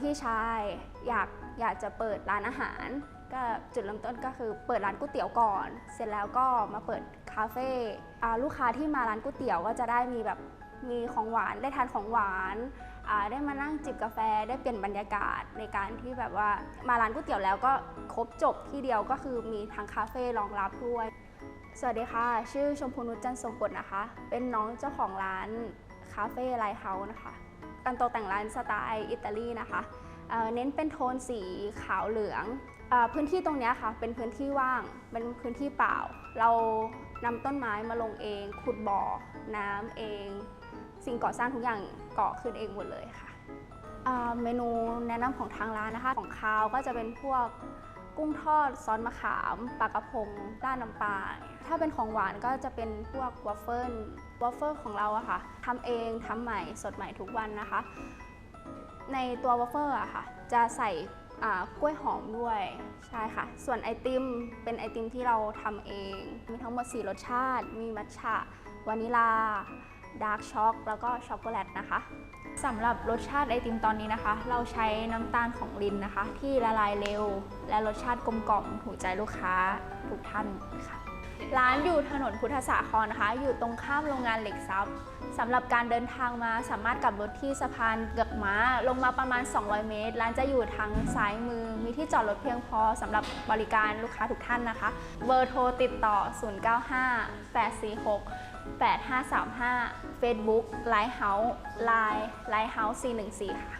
พี่ชายอยากอยากจะเปิดร้านอาหาร ก็จุดเริ่มต้นก็คือเปิดร้านก๋วยเตี๋ยวก่อน เสร็จแล้วก็มาเปิดคาเฟ่ลูกค้าที่มาร้านก๋วยเตี๋ยวก็จะได้มีแบบมีของหวานได้ทานของหวานได้มานั่งจิบกาแฟได้เปลี่ยนบรรยากาศในการที่แบบว่ามาร้านก๋วยเตี๋ยวแล้วก็ครบจบที่เดียวก็คือมีทั้งคาเฟ่รองรับด้วย สวัสดีค่ะ ชื่อชมพูนุชจันทร์ทรงกฎนะคะ เป็นน้องเจ้าของร้าน คาเฟ่ไลท์เฮาส์นะคะการตกแต่งร้านสไตล์อิตาลีนะคะเเน้นเป็นโทนสีขาวเหลืองอพื้นที่ตรงนี้ค่ะเป็นพื้นที่ว่างเป็นพื้นที่เปล่า เรานำต้นไม้มาลงเอง ขุดบ่อ น้ำเอง สิ่งก่อสร้างทุกอย่างก่อขึ้นเองหมดเลยค่ะเมนูแนะนำของทางร้านนะคะ ของคาวก็จะเป็นพวก กุ้งทอดซอสมะขามปลากระพงราดน้ำปลาถ้าเป็นของหวานก็จะเป็นพวกวอฟเฟิลวอฟเฟิลของเราอะค่ะทำเองทำใหม่สดใหม่ทุกวันนะคะ ในตัววอฟเฟิลอะค่ะ จะใส่กล้วยหอมด้วยใช่ค่ะ ส่วนไอติมเป็นไอติมที่เราทำเอง มีทั้งหมด 4 รสชาติ มีมัทฉะวานิลา ดาร์กช็อกแล้วก็ช็อกโกแลตนะคะสำหรับรสชาติไอติมตอนนี้นะคะ เราใช้น้ำตาลของลินนะคะ ที่ละลายเร็ว และรสชาติกลมกล่อมถูกใจลูกค้าทุกท่านค่ะ ร้านอยู่ถนนพุทธสาครนะคะ อยู่ตรงข้ามโรงงานเหล็กซับสำหรับการเดินทางมาสามารถกลับรถที่สะพานเกือกม้า ลงมาประมาณ 200 เมตร ร้านจะอยู่ทางซ้ายมือ มีที่จอดรถเพียงพอสำหรับบริการลูกค้าทุกท่านนะคะ เบอร์โทรติดต่อ 095 846 8535 Facebook Lighthouse Line Lighthouse 414 ค่ะ